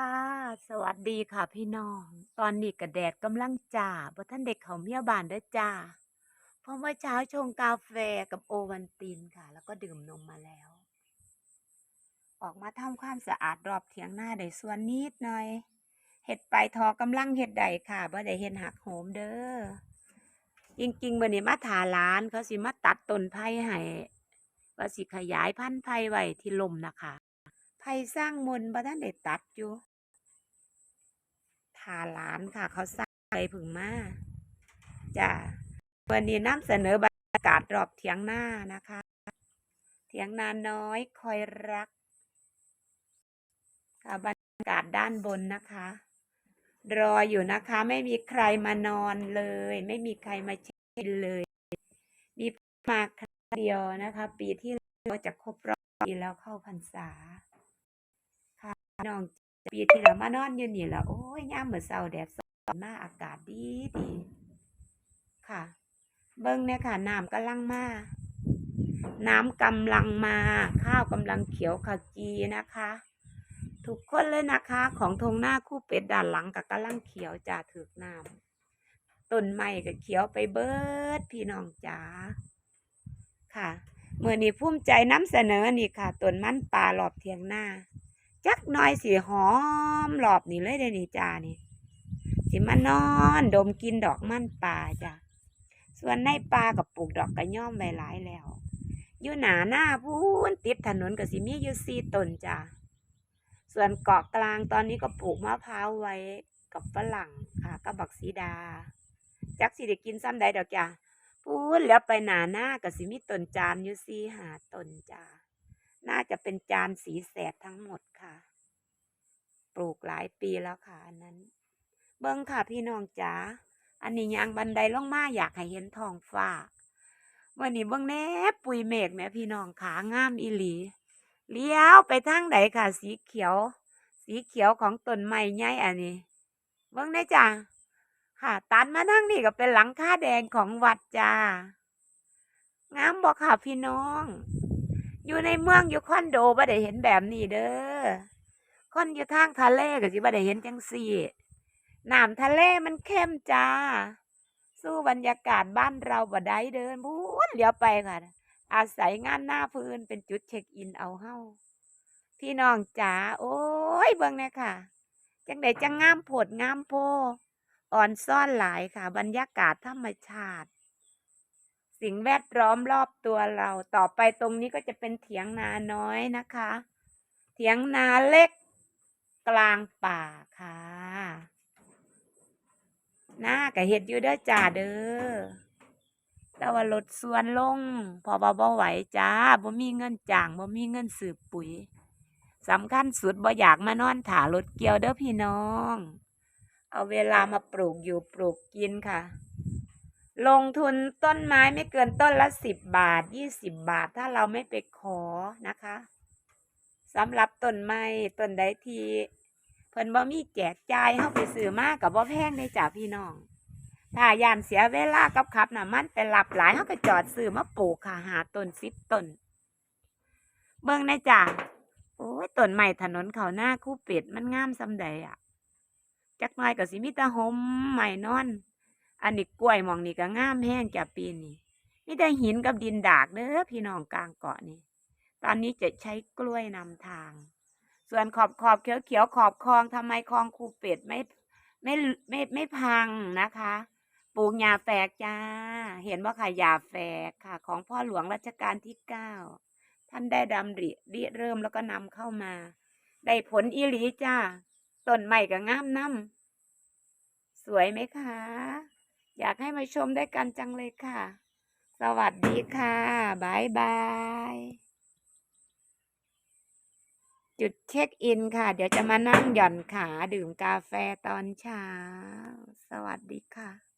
ค่ะ สวัสดีค่ะพี่น้อง ตอนนี้ก็แดดกำลังจ้าบ่ทันได้เขาเมียบานเด้อจ้าเพราะเมื่อเช้าชงกาแฟกับโอวัลตินค่ะ แล้วก็ดื่มนมมาแล้ว ออกมาทำความสะอาดรอบเถียงหน้าได้ส่วนนิดหน่อยเฮ็ดไปทอกำลังเฮ็ดได้ค่ะบ่ได้เฮ็ดหักโหมเด้อจริงๆมื้อนี้มาถาหลานเขาสิมาตัดต้นไผ่ให้ว่าสิขยายพันธุ์ไผ่ไว้ที่ลมนะคะ ไผสร้างมนต์บ่ทันได้ตัดอยู่ถาหลานค่ะ เขาสร้างไปผึ่งมาจ้ะวันนี้นำเสนอบรรยากาศรอบเถียงหน้านะคะ เถียงนาน้อยคอยรักค่ะบรรยากาศด้านบนนะคะ รออยู่นะคะ ไม่มีใครมานอนเลย ไม่มีใครมาเช็คอินเลย มีมาครั้งเดียวนะคะ ปีที่เราจะครบรอบปีแล้วเข้าพรรษา น้องปีที่แล้วมานอนอยู่นี่แหละโอ้ยยามมื้อเช้าแดดส่องมาอากาศดีดีค่ะ เบิ่งเนี่ยค่ะน้ำกำลังมา น้ำกำลังมา ข้าวกำลังเขียวขจีนะคะ ทุกคนเลยนะคะ ของทงหน้าคู่เป็ดด้านหลังกับกำลังเขียวจ่าถือกน้ำต้นไม้ก็เขียวไปเบิดพี่น้องจ๋าค่ะเมื่อนี้ภูมิใจนำเสนอนี่ค่ะต้นมันป่ารอบเทียงหน้า จักหน้อยสีหอมรอบนี่เลยเด้นี่จ้านี่สิมานอนดมกินดอกมันป่าจ้ะส่วนในป่ากับปลูกดอกกระย่อมไว้หลายแล้วอยู่หนาหน้าพูนติดถนนก็สิมีอยู่สี่ต้นจ้ะส่วนเกาะกลางตอนนี้ก็ปลูกมะพร้าวไว้กับฝรั่งค่ะกับบักสีดา จักสิได้กินซ้ำใดดอกจ้ะพูนแล้วไปหนาหน้าก็สิมีต้นจานอยู่สี่หาต้นจ้ะ น่าจะเป็นจานสีแสดทั้งหมดค่ะ ปลูกหลายปีแล้วค่ะ อันนั้น เบิ้งค่ะพี่น้องจ๋า อันนี้ยางบันไดล่องมาอยากให้เห็นทองฟ้าวันนี้เบิ้งแน่ปุยเมฆแม่พี่น้องขางามอีหลี เลี้ยวไปทางไหนค่ะ สีเขียว สีเขียวของต้นไม้ใหญ่อันนี้ เบิ่งได้จ้ะค่ะตัดมาทางนี้ก็เป็นหลังคาแดงของวัดจ้างามบอกค่ะพี่น้อง อยู่ในเมืองอยู่คอนโดบ่ได้เห็นแบบนี้เด้อคนอยู่ทางทะเลก็สิบ่ได้เห็นจังซี่น้ำทะเลมันเข้มจ้า สู้บรรยากาศบ้านเราบ่ได้เดินพูนเลี้ยวไปค่ะ อาศัยงานหน้าพื้นเป็นจุดเช็คอินเอาเฮ้าพี่น้องจ๋าโอ้ยเบิ่งเนี่ยค่ะ จังใดจังงามโพดงามโพอ่อนซ่อนหลายค่ะ บรรยากาศธรรมชาติ สิ่งแวดล้อมรอบตัวเรา ต่อไปตรงนี้ก็จะเป็นเถียงนาน้อยนะคะ เถียงนาเล็ก กลางป่าค่ะหน้ากับเห็ดอยู่เด้อจ่าเด้อแต่ว่าลดส่วนลง พอบ่บ่ไหวจ้าบ่มีเงินจ้างบ่มีเงินซื้อปุ๋ยสำคัญสุดบ่อยากมานอนถารถเกี่ยวเด้อพี่น้อง เอาเวลามาปลูกอยู่ปลูกกินค่ะ ลงทุนต้นไม้ไม่เกินต้นละสิบบาทยี่สิบบาท ถ้าเราไม่ไปขอนะคะสำหรับต้นไม้ต้นใดทีเพิ่นบ่มีแจกจ่ายเฮาไปซื้อมากกับบ่แพงเลยจ้าพี่น้องถ้ายานเสียเวลากับขับน่ะมันไปหลับหลายเขาก็จอดซื้อมาปลูกค่ะหาต้นสิบต้น เบิ่งในะจ้ะโอ้ยต้นใหม่ถนนเขาหน้าคู่เป็ดมันงามซำใดอะ จักหน่อยก็สิมีต่หมใหม่นอน อันนี้กล้วยมองนี่ก็งามแห้งจ้ะปีนี้มีแต่หินกับดินดากเด้อพี่น้องกลางเกาะนี่ ตอนนี้จะใช้กล้วยนำทาง ส่วนขอบขอบเขียวเขียวขอบคลองทำไมคลองคูเป็ดไม่ไม่ไม่ไม่พังนะคะ ปลูกยาแฝกจ้า เห็นว่าค่ะยาแฝกค่ะ ของพ่อหลวงรัชกาลที่เก้าท่านได้ดำริริเริ่มแล้วก็นำเข้ามา ได้ผลอีหลีจ้าต้นใหม่ก็งามน้ำสวยไหมคะ อยากให้มาชมด้วยกันจังเลยค่ะ สวัสดีค่ะบายบาย จุดเช็คอินค่ะ เดี๋ยวจะมานั่งหย่อนขาดื่มกาแฟตอนเช้า สวัสดีค่ะ